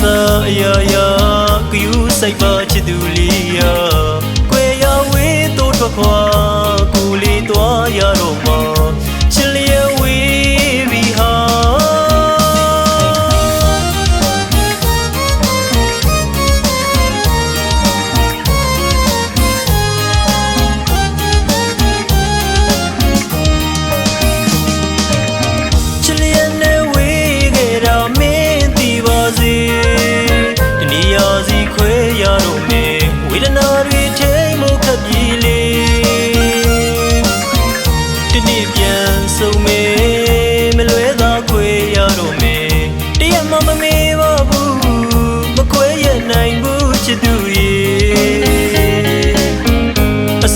ဆဆအရာရာကယူဆိုင်ပါချစ်သူလေးယာခွေရဝေးတို့ထွက်ခွာကိုလေးသွားရတော့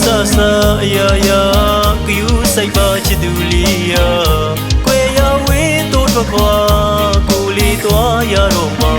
ဆဆအရာရာကယူဆိုင်ပါချစ်သူလေးယာကွယ်ရဝေးတို့ထွက်ခွာကိုလေးသွားရတော့မှာ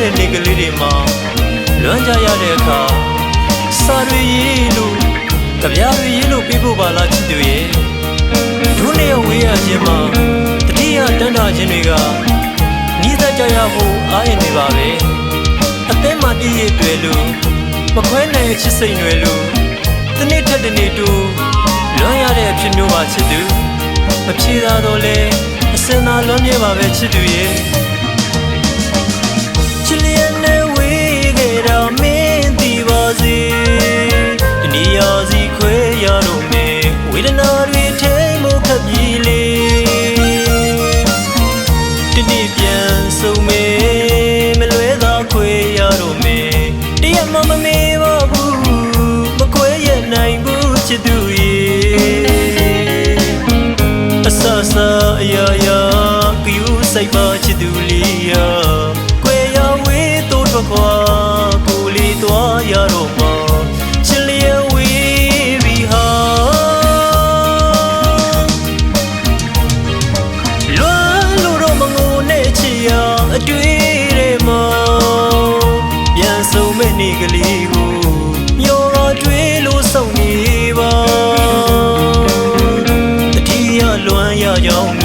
တဲ့နေကလေးတွေမှာလွမ်းကြရတဲ့အခါစာရီရေးလို့ကြပြားတွေရေးလို့ပြဖို့ပါလားချစ်သူရဲ့ဒုနေဝေးရခြင်းမှာတတိယတန်းတာခြင်းတွေကနီးစပ်ကြရဖို့အားရင်နေပါပဲအသက်မှတည်ရတွေ့လို့မခွဲနိုင်တဲ့ချစ်စိတ်တွေလို့တနေ့ထက်တနေ့တူလွမ်းရတဲ့အဖြစ်မျိုးပါချစ်သူမဖြေသာတော့လဲအစင်သာလွမ်းမြေပါပဲချစ်သူရဲ့ချစ်လျက် နဲ့ဝေးခဲ့တာမင်းသိပါစေဒီနေရာစီခွဲရတော့မင်းဝေဒနာတွေထိတ်မှုခပ်ပြီးလေဒီနေ့ပြန်ဆုံးမေမလွဲသာခွဲရတော့မင်းတရမမမေပါဘူးမခွဲရနိုင်ဘူးချစ်သူရဲ့အဆဆအရာရာကယူဆိုင်ပါ 花，故里多呀罗嘛，千里为比哈。乱路罗嘛我那起呀，啊对的嘛，变数没你个里个，要啊对路送你吧，天呀乱呀要。